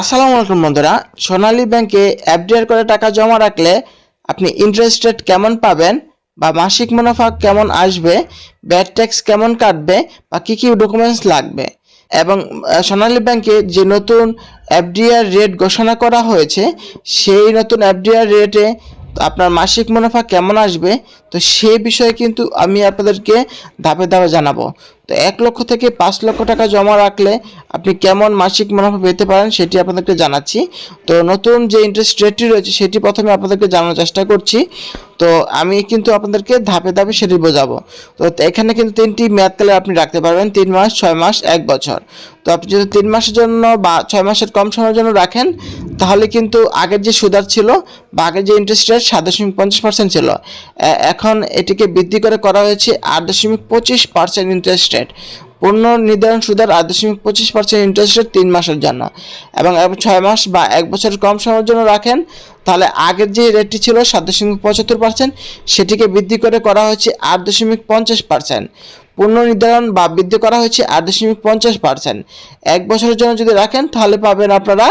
আসসালামু আলাইকুম বন্ধুরা। সোনালী ব্যাংকে এফডিআর করে টাকা জমা রাখলে আপনি ইন্টারেস্ট রেট কেমন পাবেন বা মাসিক মুনাফা কেমন আসবে ব্যাড ট্যাক্স কেমন কাটবে বা কী কী ডকুমেন্টস লাগবে? এবং সোনালী ব্যাংকে যে নতুন এফডিআর রেট ঘোষণা করা হয়েছে, সেই নতুন এফডিআর রেটে আপনার মাসিক মুনাফা কেমন আসবে? তো সে বিষয়ে কিন্তু আমি আপনাদেরকে ধাপে ধাপে জানাব। তো এক লক্ষ থেকে পাঁচ লক্ষ টাকা জমা রাখলে আপনি কেমন মাসিক মুনাফা পেতে পারেন সেটি আপনাদেরকে জানাচ্ছি। তো নতুন যে ইন্টারেস্ট রেটটি রয়েছে সেটি প্রথমে আপনাদেরকে জানানোর চেষ্টা করছি। তো আমি কিন্তু আপনাদেরকে ধাপে ধাপে সেটি বোঝাবো। তো এখানে কিন্তু তিনটি মেয়াদকালে আপনি রাখতে পারবেন, তিন মাস, ছয় মাস, এক বছর। তো আপনি যদি তিন মাসের জন্য বা ছয় মাসের কম সময়ের জন্য রাখেন তাহলে কিন্তু আগের যে সুদার ছিল বা আগের যে ইন্টারেস্ট রেট সাত দশমিক পঞ্চাশ পার্সেন্ট ছিল এখন এটিকে বৃদ্ধি করে করা হয়েছে আট দশমিক পঁচিশ পার্সেন্ট ইন্টারেস্ট রেট পূর্ণ নির্ধারণ সুদের আট দশমিক পঁচিশ পার্সেন্ট ইন্টারেস্ট রেট তিন মাসের জন্য। এবং ছয় মাস বা এক বছরের কম সময়ের জন্য রাখেন, তাহলে আগের যে রেটটি ছিল সাত দশমিক পঁচাত্তর পার্সেন্ট সেটিকে বৃদ্ধি করে করা হয়েছে আট দশমিক পঞ্চাশ পার্সেন্ট পূর্ণ নির্ধারণ বা বৃদ্ধি করা হয়েছে আট দশমিক পঞ্চাশ পার্সেন্ট। এক বছরের জন্য যদি রাখেন, তাহলে পাবেন আপনারা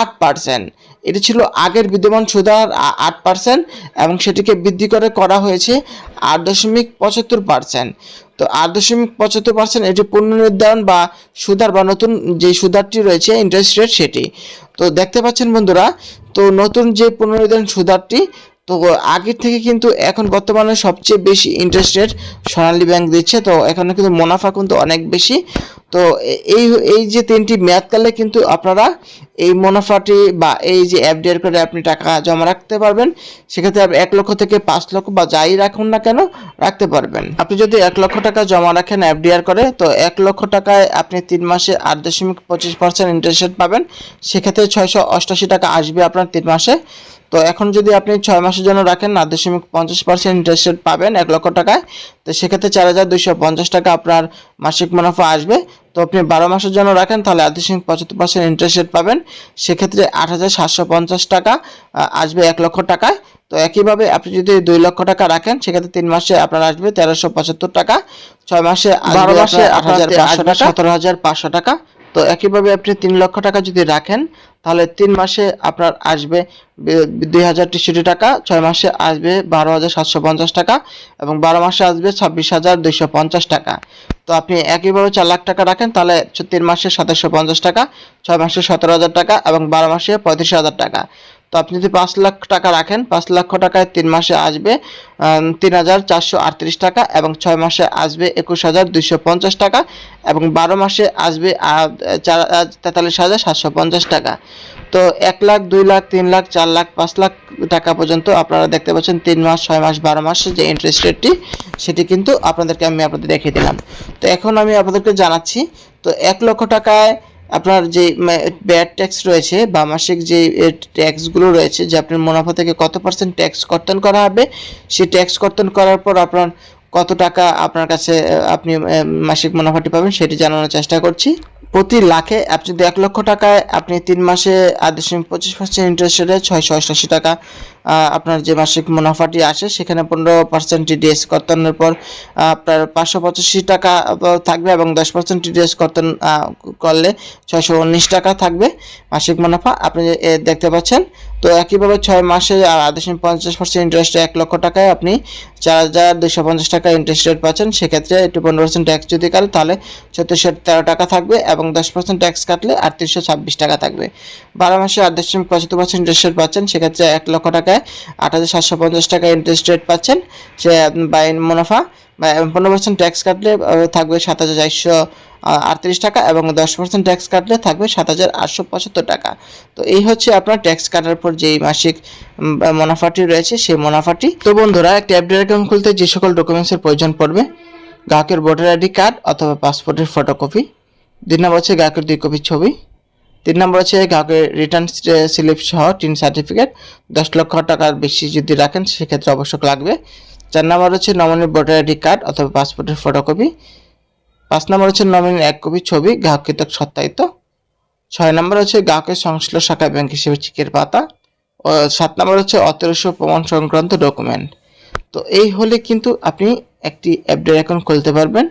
আট পার্সেন্ট। এটি ছিল আগের বিদ্যমান সুদার আট পার্সেন্ট এবং সেটিকে বৃদ্ধি করে করা হয়েছে আট দশমিক পঁচাত্তর পার্সেন্ট। তো আট দশমিক পঁচাত্তর পার্সেন্ট এটি পুনর্নির্ধারণ বা সুদার বা নতুন যে সুদারটি রয়েছে ইন্টারেস্ট রেট সেটি। তো দেখতে পাচ্ছেন বন্ধুরা, তো নতুন যে পুনর্নির্ধারণ সুদারটি তো আগের থেকে কিন্তু এখন বর্তমানে সবচেয়ে বেশি ইন্টারেস্ট রেট সোনালী ব্যাংক দিচ্ছে। তো এখানে কিন্তু মুনাফা কিন্তু অনেক বেশি। তো এই এই যে তিনটি মেয়াদকালে কিন্তু আপনারা এই মুনাফাটি বা এই যে এফডিআর করে আপনি টাকা জমা রাখতে পারবেন, সেক্ষেত্রে আপনি এক লক্ষ থেকে পাঁচ লক্ষ বা যাই রাখুন না কেন, রাখতে পারবেন। আপনি যদি এক লক্ষ টাকা জমা রাখেন এফডিআর করে, তো এক লক্ষ টাকায় আপনি তিন মাসে আট দশমিক পঁচিশ পার্সেন্ট ইন্টারেস্ট পাবেন, সেক্ষেত্রে ছয়শো অষ্টাশি টাকা আসবে আপনার তিন মাসে। তো এখন যদি আপনি ছয় মাসের জন্য রাখেন, আট দশমিক পঞ্চাশ পার্সেন্ট ইন্টারেস্ট রেট পাবেন এক লক্ষ টাকায়, তো সেক্ষেত্রে চার হাজার দুইশো পঞ্চাশ টাকা আপনার মাসিক মুনাফা আসবে। তো আপনি বারো মাসের জন্য রাখেন তাহলে আট দশমিক পঁচাত্তর পার্সেন্ট ইন্টারেস্ট রেট পাবেন। সেক্ষেত্রে আট হাজার সাতশো পঞ্চাশ টাকা আসবে এক লক্ষ টাকায়। তো একইভাবে আপনি যদি দুই লক্ষ টাকা রাখেন সেক্ষেত্রে তিন মাসে আপনার আসবে তেরোশো পঁচাত্তর টাকা ছয় মাসে বারো মাসে আট হাজার পাঁচশো টাকা। সতেরো হাজার পাঁচশো টাকা। তো একইভাবে আপনি তিন লক্ষ টাকা যদি রাখেন তাহলে তিন মাসে আপনার আসবে দুই হাজার তেষট্টি টাকা ছয় মাসে আসবে বারো হাজার সাতশো পঞ্চাশ টাকা এবং বারো মাসে আসবে ছাব্বিশ হাজার দুইশো পঞ্চাশ টাকা। তো আপনি একইভাবে চার লাখ টাকা রাখেন, তাহলে তিন মাসে সাতাশশো পঞ্চাশ টাকা, ছয় মাসে সতেরো হাজার টাকা এবং বারো মাসে পঁয়ত্রিশ হাজার টাকা। তো আপনি যদি পাঁচ লাখ টাকা রাখেন, পাঁচ লক্ষ টাকায় তিন মাসে আসবে তিন হাজার চারশো আটত্রিশ টাকা এবং ছয় মাসে আসবে একুশ হাজার দুইশো পঞ্চাশ টাকা এবং বারো মাসে আসবে চার তেতাল্লিশ হাজার সাতশো পঞ্চাশ টাকা। তো এক লাখ, দুই লাখ, তিন লাখ, চার লাখ, পাঁচ লাখ টাকা পর্যন্ত আপনারা দেখতে পাচ্ছেন, তিন মাস, ছয় মাস, বারো মাসের যে ইন্টারেস্ট রেটটি সেটি কিন্তু আপনাদেরকে আমি আপনাদের দেখিয়ে দিলাম। তো এখন আমি আপনাদেরকে জানাচ্ছি, তো এক লক্ষ টাকায় আপনার যে ব্যাড ট্যাক্স রয়েছে বা মাসিক যে ট্যাক্সগুলো রয়েছে, যে আপনার মুনাফা থেকে কত পার্সেন্ট ট্যাক্স কর্তন করা হবে, সেই ট্যাক্স কর্তন করার পর আপনার কত টাকা আপনার কাছে আপনি মাসিক মুনাফাটি পাবেন, সেটি জানানোর চেষ্টা করছি। প্রতি লাখে আপনি যদি এক লক্ষ টাকায় আপনি তিন মাসে আট দশমিক পঁচিশ পার্সেন্ট ইন্টারেস্ট রেটে ছয়শো অষ্টাশি টাকা। আপনার যে মাসিক মুনাফাটি আসে, সেখানে পনেরো পার্সেন্ট টিডিএস কর্তনের পর আপনার পাঁচশো পঁচাশি টাকা থাকবে এবং দশ পার্সেন্ট টিডিএস কর্তন করলে ছয়শো উনিশ টাকা থাকবে মাসিক মুনাফা। আপনি দেখতে পাচ্ছেন, তো একইভাবে ছয় মাসে আট পঞ্চাশ পার্সেন্ট ইন্টারেস্টে এক লক্ষ টাকায় আপনি চার হাজার দুশো পঞ্চাশ টাকা ইন্টারেস্ট রেট পাচ্ছেন। সেক্ষেত্রে একটু পনেরো পার্সেন্ট ট্যাক্স যদি কাটে, তাহলে চোদ্দোশো তেরো টাকা থাকবে এবং দশ পার্সেন্ট ট্যাক্স কাটলে আটত্রিশশো ছাব্বিশ টাকা থাকবে। বারো মাসে আট দশমিক পঁচাত্তর পার্সেন্ট ইন্টারেস্ট রেট পাচ্ছেন, সেক্ষেত্রে এক লক্ষ টাকায় আট হাজার সাতশো পঞ্চাশ টাকা ইন্টারেস্ট রেট পাচ্ছেন। সে বাই মুনাফা। বা পনেরো পার্সেন্ট ট্যাক্স কাটলে থাকবে সাত হাজার চারশো আটত্রিশ টাকা এবং দশ পার্সেন্ট ট্যাক্স কাটলে থাকবে সাত হাজার আটশো পঁচাত্তর টাকা। তো এই হচ্ছে আপনার ট্যাক্স কাটার পর যেই মাসিক মুনাফাটি রয়েছে সেই মুনাফাটি। তো বন্ধুরা, একটা এফডি অ্যাকাউন্ট খুলতে যে সকল ডকুমেন্টসের প্রয়োজন পড়বে, গ্রাহকের ভোটার আইডি কার্ড অথবা পাসপোর্টের ফটোকপি দিন নম্বর হচ্ছে গ্রাহকের দুই কপি ছবি। তিন নম্বর হচ্ছে গ্রাহকের রিটার্ন স্লিপ সহ টিন সার্টিফিকেট দশ লক্ষ টাকার বেশি যদি রাখেন, সেক্ষেত্রে আবশ্যক লাগবে। চার নম্বর হচ্ছে নমিনির ভোটার আইডি কার্ড অথবা পাসপোর্টের ফটোকপি পাঁচ নম্বর হচ্ছে নমিনির এক কপি ছবি গ্রাহক কৃতক সত্যায়িত। ছয় নম্বর হচ্ছে গ্রাহকের সংশ্লিষ্ট শাখা ব্যাংক হিসেবে চেকের পাতা। ও সাত নম্বর হচ্ছে অতরস্য প্রমাণ সংক্রান্ত ডকুমেন্ট তো এই হলে কিন্তু আপনি একটি অ্যাপডের অ্যাকাউন্ট খুলতে পারবেন।